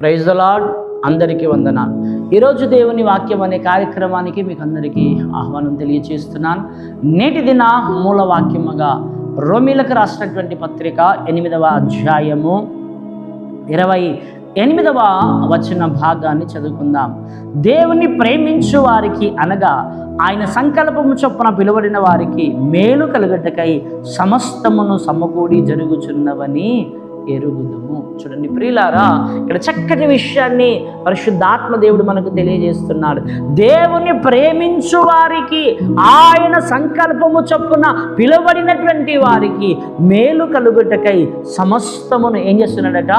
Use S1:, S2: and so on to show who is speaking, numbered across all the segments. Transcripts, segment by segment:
S1: Praise lord అందరికీ వందనాలు. ఈరోజు దేవుని వాక్యం అనే కార్యక్రమానికి మీకు అందరికీ ఆహ్వానం తెలియచేస్తున్నాను. నేటి దిన మూల వాక్యముగా రోమిలకు రాసినటువంటి పత్రిక ఎనిమిదవ అధ్యాయము ఇరవై ఎనిమిదవ వచ్చిన భాగాన్ని చదువుకుందాం. దేవుని ప్రేమించు వారికి అనగా ఆయన సంకల్పము చొప్పున పిలువడిన వారికి మేలు కలగటకై సమస్తమును సమకూడి జరుగుచున్నవని ఎరుగుదము చూడండి ప్రియులారా ఇక్కడ చక్కటి విషయాన్ని పరిశుద్ధాత్మ దేవుడు మనకు తెలియజేస్తున్నాడు. దేవుని ప్రేమించు వారికి ఆయన సంకల్పము చొప్పున పిలువడినటువంటి వారికి మేలు కలుగుటకై సమస్తమును ఏం చేస్తున్నాడట?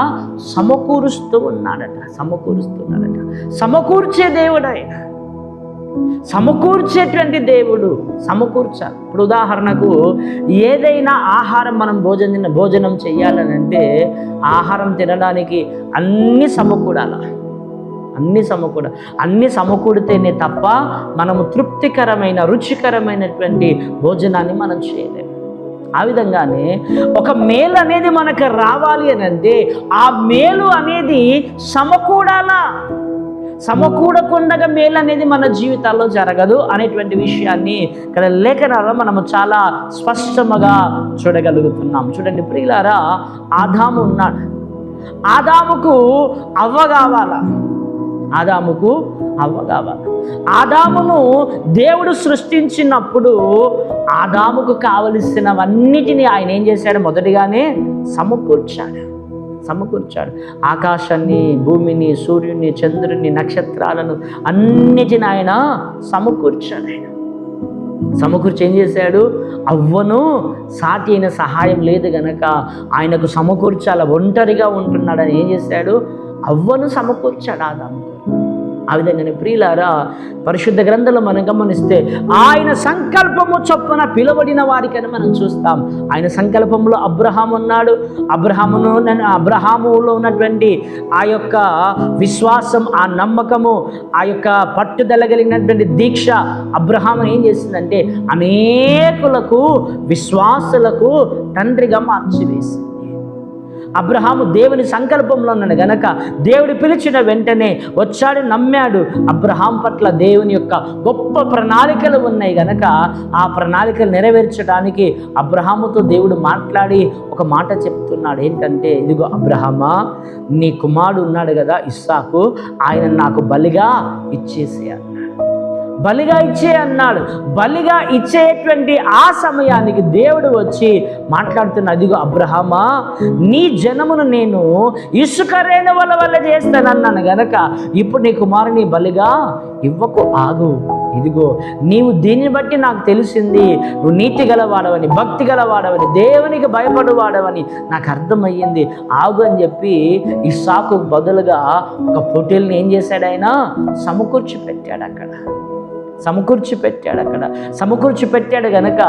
S1: సమకూరుస్తూ ఉన్నాడట సమకూరుస్తున్నాడట. సమకూర్చే దేవుడు ఆయన సమకూర్చేటువంటి దేవుడు సమకూర్చాలి. ఇప్పుడు ఉదాహరణకు ఏదైనా ఆహారం మనం భోజనం భోజనం చేయాలని అంటే ఆహారం తినడానికి అన్ని సమకూడాల? అన్ని సమకూడ అన్ని సమకూడితేనే తప్ప మనము తృప్తికరమైన రుచికరమైనటువంటి భోజనాన్ని మనం చేయలేము. ఆ విధంగానే ఒక మేలు అనేది మనకు రావాలి అని అంటే ఆ మేలు అనేది సమకూడాలా? సమకూడకుండగా మేలు అనేది మన జీవితాల్లో జరగదు అనేటువంటి విషయాన్ని ఇక్కడ లేఖనాల్లో మనము చాలా స్పష్టముగా చూడగలుగుతున్నాం. చూడండి ప్రియులారా ఆదాము ఉన్నాడు. ఆదాముకు అవ్వ కావాలా? ఆదాముకు అవ్వ కావాలి. ఆదామును దేవుడు సృష్టించినప్పుడు ఆదాముకు కావలసినవన్నిటిని ఆయన ఏం చేశాడు? మొదటిగానే సమకూర్చాడు. సమకూర్చాడు. ఆకాశాన్ని భూమిని సూర్యుని చంద్రుని నక్షత్రాలను అన్నిటిని ఆయన సమకూర్చాడు ఆయన. సమకూర్చి ఏం చేశాడు? అవ్వను సాటి అయిన సహాయం లేదు గనక ఆయనకు సమకూర్చాల ఒంటరిగా ఉంటున్నాడని ఏం చేశాడు? అవ్వను సమకూర్చాడు ఆదాము. ఆ విధంగానే ప్రియులారా పరిశుద్ధ గ్రంథంలో మనం గమనిస్తే ఆయన సంకల్పము చొప్పున పిలువడిన వారికని మనం చూస్తాం. ఆయన సంకల్పంలో అబ్రహాం ఉన్నాడు. అబ్రహామును అబ్రహాములో ఉన్నటువంటి ఆ యొక్క విశ్వాసం ఆ నమ్మకము ఆ యొక్క పట్టుదల కలిగినటువంటి దీక్ష అబ్రహాం ఏం చేసిందంటే అనేకులకు విశ్వాసులకు తండ్రిగా మార్చివేసింది. అబ్రహాము దేవుని సంకల్పంలో ఉన్నాడు. గనక దేవుడు పిలిచిన వెంటనే వచ్చాడు నమ్మాడు. అబ్రహాం పట్ల దేవుని యొక్క గొప్ప ప్రణాళికలు ఉన్నాయి. గనక ఆ ప్రణాళికలు నెరవేర్చడానికి అబ్రహాముతో దేవుడు మాట్లాడి ఒక మాట చెప్తున్నాడు. ఏంటంటే ఇదిగో అబ్రహమా నీ కుమారుడు ఉన్నాడు కదా ఇస్సాకు. ఆయన నాకు బలిగా ఇచ్చేసేయాలి బలిగా ఇచ్చే అన్నాడు. బలిగా ఇచ్చేటువంటి ఆ సమయానికి దేవుడు వచ్చి మాట్లాడుతున్న అదిగో అబ్రహమా నీ జనమును నేను ఇసుక రేణువల వల్ల చేస్తానన్నాను గనక ఇప్పుడు నీ కుమారుని బలిగా ఇవ్వకు ఆగు. ఇదిగో నీవు దీన్ని బట్టి నాకు తెలిసింది నువ్వు నీతి గలవాడవని భక్తి గలవాడవని దేవునికి భయపడువాడవని నాకు అర్థమయ్యింది. ఆగు అని చెప్పి ఇసాకు బదులుగా ఒక పొట్టేల్ని ఏం చేశాడు ఆయన? సమకూర్చి పెట్టాడు అక్కడ. సమకూర్చి పెట్టాడు అక్కడ. సమకూర్చి పెట్టాడు గనక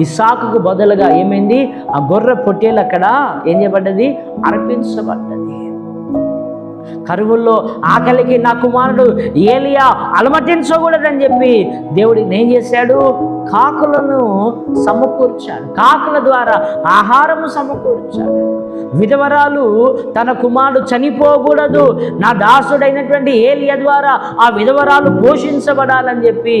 S1: ఇసాకుకు బదులుగా ఏమైంది? ఆ గొర్రె పొట్టేలు అక్కడ ఏం చేయబడ్డది? అర్పించబడ్డది. కరువుల్లో ఆకలికి నా కుమారుడు ఏలియా అలమటించకూడదని చెప్పి దేవుడు ఏం చేశాడు? కాకులను సమకూర్చాడు. కాకుల ద్వారా ఆహారము సమకూర్చాడు. విధవరాలు తన కుమారుడు చనిపోకూడదు. నా దాసుడైనటువంటి ఏలియ ద్వారా ఆ విధవరాలు పోషించబడాలని చెప్పి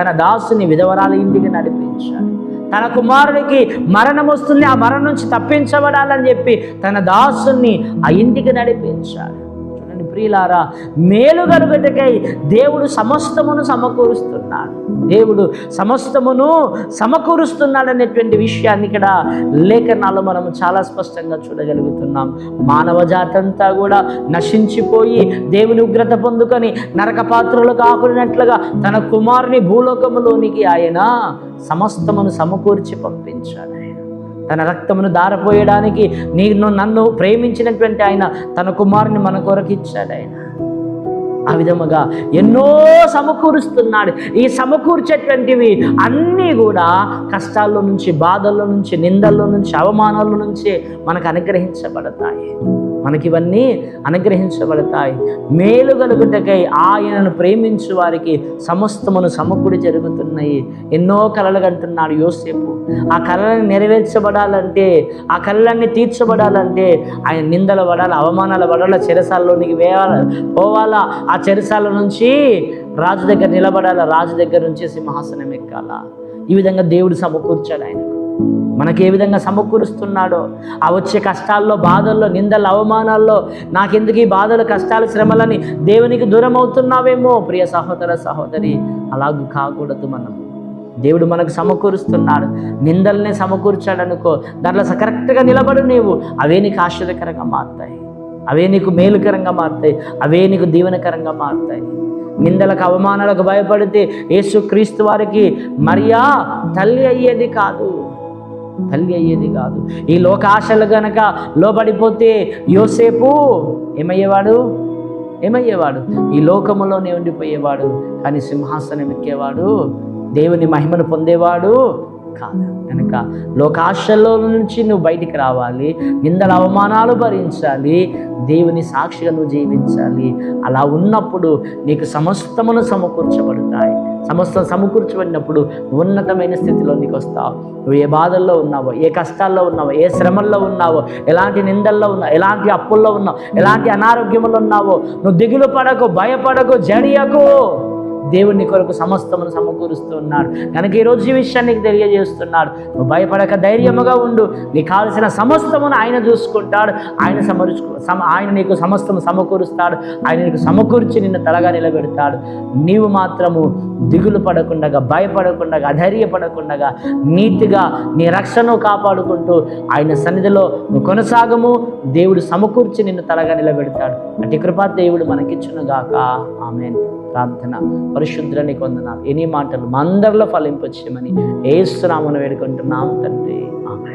S1: తన దాసుని విధవరాల ఇంటికి నడిపించాడు. తన కుమారుడికి మరణం వస్తుంది ఆ మరణం నుంచి తప్పించబడాలని చెప్పి తన దాసుని ఆ ఇంటికి నడిపించాడు. చూడండి ప్రియులారా మేలు కలుగుటకై దేవుడు సమస్తమును సమకూరుస్తున్నాడు. దేవుడు సమస్తమును సమకూరుస్తున్నాడు అనేటువంటి విషయాన్ని ఇక్కడ లేఖనాలు మనం చాలా స్పష్టంగా చూడగలుగుతున్నాం. మానవ జాతంతా కూడా నశించిపోయి దేవుని ఉగ్రత పొందుకొని నరక పాత్రలు కాకున్నట్లుగా తన కుమారుని భూలోకములోనికి ఆయన సమస్తమును సమకూర్చి పంపించాడు ఆయన. తన రక్తమును దారపోయడానికి నేను నన్ను ప్రేమించినటువంటి ఆయన తన కుమారుని మన కొరకు ఇచ్చాడు ఆయన. ఆ విధముగా ఎన్నో సమకూరుస్తున్నాడు. ఈ సమకూర్చేటువంటివి అన్నీ కూడా కష్టాల్లో నుంచి బాధల్లో నుంచి నిందల్లో నుంచి అవమానాల నుంచి మనకు అనుగ్రహించబడతాయి. మనకి ఇవన్నీ అనుగ్రహించబడతాయి. మేలు కలుగుటకై ఆయనను ప్రేమించు వారికి సమస్తమును సమకూడి జరుగుతున్నాయి. ఎన్నో కలలు కంటున్నాడు యోసేపు. ఆ కళలను నెరవేర్చబడాలంటే ఆ కళలన్నీ తీర్చబడాలంటే ఆయన నిందలు పడాలి అవమానాలు పడాలి చెరసాలలోనికి వేయాలి పోవాలా? ఆ చెరసాల నుంచి రాజు దగ్గర నిలబడాలా? రాజు దగ్గర నుంచి సింహాసనం ఎక్కాలా? ఈ విధంగా దేవుడు సమకూర్చాడు ఆయనకు. మనకి ఏ విధంగా సమకూరుస్తున్నాడో ఆ వచ్చే కష్టాల్లో బాధల్లో నిందల అవమానాల్లో నాకెందుకు ఈ బాధలు కష్టాలు శ్రమలని దేవునికి దూరం అవుతున్నావేమో ప్రియ సహోదర సహోదరి అలాగూ కాకూడదు మనం. దేవుడు మనకు సమకూరుస్తున్నాడు. నిందలనే సమకూర్చాడు అనుకో దాంట్లో స- కరెక్ట్గా నిలబడు నీవు. అవే నీకు ఆశ్చర్యకరంగా మారుతాయి. అవే నీకు మేలుకరంగా మారుతాయి. అవే నీకు దీవెనకరంగా మారుతాయి. నిందలకు అవమానాలకు భయపడితే యేసు క్రీస్తు వారికి మరియా తల్లి అయ్యేది కాదు. తల్లి అయ్యేది కాదు. ఈ లోకాశలు గనక లోబడిపోతే యోసేపు ఏమయ్యేవాడు? ఏమయ్యేవాడు? ఈ లోకములోనే ఉండిపోయేవాడు కానీ సింహాసనం ఎక్కేవాడు దేవుని మహిమను పొందేవాడు కాదు. కనుక లోకాశల్లో నుంచి నువ్వు బయటికి రావాలి నిందల అవమానాలు భరించాలి దేవుని సాక్షిగా నువ్వు జీవించాలి. అలా ఉన్నప్పుడు నీకు సమస్తమును సమకూర్చబడతాయి. సమస్తం సమకూర్చబడినప్పుడు ఉన్నతమైన స్థితిలో నీకు వస్తావు. నువ్వు ఏ బాధల్లో ఉన్నావో ఏ కష్టాల్లో ఉన్నావో ఏ శ్రమల్లో ఉన్నావో ఎలాంటి నిందల్లో ఉన్నావు ఎలాంటి అప్పుల్లో ఉన్నావు ఎలాంటి అనారోగ్యంలో ఉన్నావో నువ్వు దిగులు పడకు భయపడకు జడియకు. దేవుని కొరకు సమస్తమును సమకూరుస్తూ ఉన్నాడు. కనుక ఈరోజు ఈ విషయాన్ని నీకు తెలియజేస్తున్నాడు. నువ్వు భయపడక ధైర్యముగా ఉండు. నీకు కావలసిన సమస్తమును ఆయన చూసుకుంటాడు. ఆయన సమరుచు సమ ఆయన నీకు సమస్తము సమకూరుస్తాడు. ఆయన నీకు సమకూర్చి నిన్ను తలగా నిలబెడతాడు. నీవు మాత్రము దిగులు పడకుండా భయపడకుండా అధైర్యపడకుండా నీతిగా నీ రక్షణను కాపాడుకుంటూ ఆయన సన్నిధిలో కొనసాగము. దేవుడు సమకూర్చి నిన్ను తలగా నిలబెడతాడు. అటు కృపా దేవుడు మనకిచ్చునుగాక ఆమె ప్రార్థన. పరిశుద్ధ్రని కొందనాలు ఎన్ని మాటలు మా అందరిలో ఫలింపచ్చేయమని ఏసునామను వేడుకుంటున్నాం తండ్రి. ఆమె